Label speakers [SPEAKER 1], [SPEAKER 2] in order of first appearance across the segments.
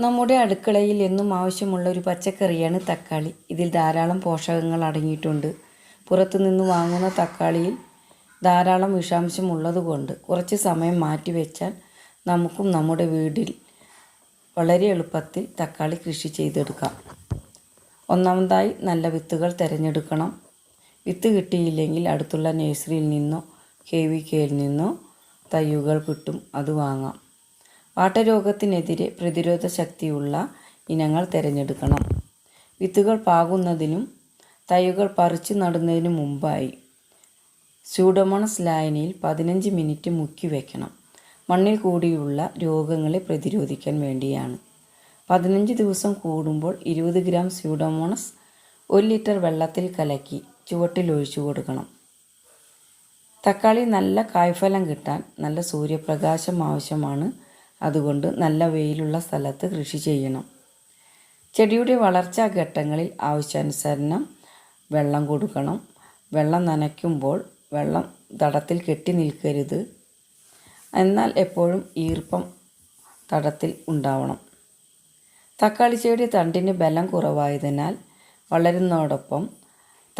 [SPEAKER 1] നമ്മുടെ അടുക്കളയിൽ എന്നും ആവശ്യമുള്ള ഒരു പച്ചക്കറിയാണ് തക്കാളി. ഇതിൽ ധാരാളം പോഷകങ്ങൾ അടങ്ങിയിട്ടുണ്ട്. പുറത്തു നിന്ന് വാങ്ങുന്ന തക്കാളിയിൽ ധാരാളം വിഷാംശം ഉള്ളതുകൊണ്ട് കുറച്ച് സമയം മാറ്റി വെച്ചാൽ നമുക്കും നമ്മുടെ വീട്ടിൽ വളരെ എളുപ്പത്തിൽ തക്കാളി കൃഷി ചെയ്തെടുക്കാം. ഒന്നാമതായി നല്ല വിത്തുകൾ തിരഞ്ഞെടുക്കണം. വിത്ത് കിട്ടിയില്ലെങ്കിൽ അടുത്തുള്ള നഴ്സറിയിൽ നിന്നോ കെ വി കെയിൽ നിന്നോ തയ്യുകൾ കിട്ടും. അത് വാങ്ങാം. വാട്ടരോഗത്തിനെതിരെ പ്രതിരോധ ശക്തിയുള്ള ഇനങ്ങൾ തിരഞ്ഞെടുക്കണം. വിത്തുകൾ പാകുന്നതിനും തൈകൾ പറിച്ചു നടുന്നതിനു മുമ്പായി സ്യൂഡോമോണസ് ലായനിയിൽ പതിനഞ്ച് മിനിറ്റ് മുക്കി വയ്ക്കണം മണ്ണിൽ കൂടിയുള്ള രോഗങ്ങളെ പ്രതിരോധിക്കാൻ വേണ്ടിയാണ്. പതിനഞ്ച് ദിവസം കൂടുമ്പോൾ ഇരുപത് ഗ്രാം സ്യൂഡോമോണസ് ഒരു ലിറ്റർ വെള്ളത്തിൽ കലക്കി ചുവട്ടിൽ ഒഴിച്ചു കൊടുക്കണം. തക്കാളി നല്ല കായ്ഫലം കിട്ടാൻ നല്ല സൂര്യപ്രകാശം ആവശ്യമാണ്. അതുകൊണ്ട് നല്ല വെയിലുള്ള സ്ഥലത്ത് കൃഷി ചെയ്യണം. ചെടിയുടെ വളർച്ചാ ഘട്ടങ്ങളിൽ ആവശ്യാനുസരണം വെള്ളം കൊടുക്കണം. വെള്ളം നനയ്ക്കുമ്പോൾ വെള്ളം തടത്തിൽ കെട്ടി നിൽക്കരുത്. എന്നാൽ എപ്പോഴും ഈർപ്പം തടത്തിൽ ഉണ്ടാവണം. തക്കാളി ചെടി തണ്ടിന് ബലം കുറവായതിനാൽ വളരുന്നതോടൊപ്പം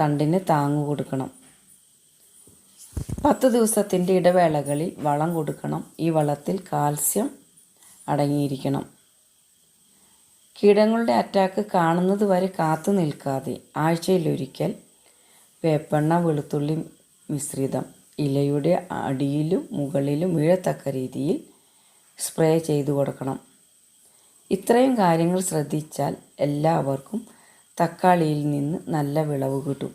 [SPEAKER 1] തണ്ടിന് താങ്ങു കൊടുക്കണം. പത്ത് ദിവസത്തിന്റെ ഇടവേളകളിൽ വളം കൊടുക്കണം. ഈ വളത്തിൽ കാൽസ്യം അടങ്ങിയിരിക്കണം. കീടങ്ങളുടെ അറ്റാക്ക് കാണുന്നത് വരെ കാത്തു നിൽക്കാതെ ആഴ്ചയിലൊരിക്കൽ വേപ്പെണ്ണ വെളുത്തുള്ളി മിശ്രിതം ഇലയുടെ അടിയിലും മുകളിലും വീഴത്തക്ക രീതിയിൽ സ്പ്രേ ചെയ്തു കൊടുക്കണം. ഇത്രയും കാര്യങ്ങൾ ശ്രദ്ധിച്ചാൽ എല്ലാവർക്കും തക്കാളിയിൽ നിന്ന് നല്ല വിളവ് കിട്ടും.